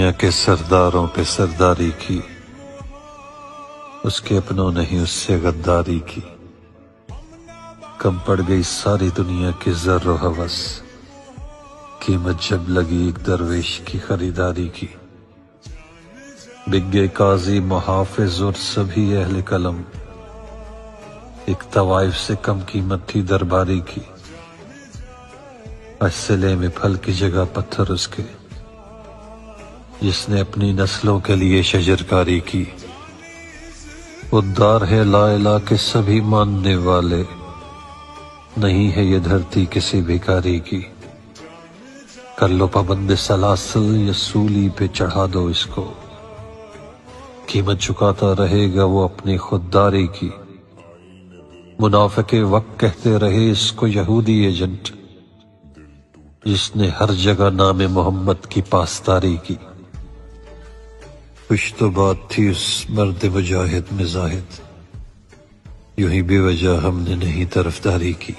دنیا کے سرداروں پہ سرداری کی، اس کے اپنوں نے ہی اس سے غداری کی۔ کم پڑ گئی ساری دنیا کی ذر و حوث۔ قیمت جب لگی ایک درویش کی خریداری کی۔ بگے قاضی، محافظ اور سبھی اہل قلم۔ ایک طوائف سے کم قیمت تھی درباری کی۔ اسلے میں پھل کی جگہ پتھر اس کے۔ جس نے اپنی نسلوں کے لیے شجرکاری کی۔ ادار ہے لا الہ کے سبھی ماننے والے۔ نہیں ہے یہ دھرتی کسی بھیکاری کی۔ کر لو پابند سلاسل، یا سولی پہ چڑھا دو اس کو۔ قیمت چکاتا رہے گا وہ اپنی خودداری کی۔ منافق وقت کہتے رہے اس کو یہودی ایجنٹ، جس نے ہر جگہ نام محمد کی پاسداری کی۔ کچھ تو بات تھی، اس مرد مجاہد میں زاہد۔ یوں ہی بے وجہ ہم نے نہیں طرفداری کی۔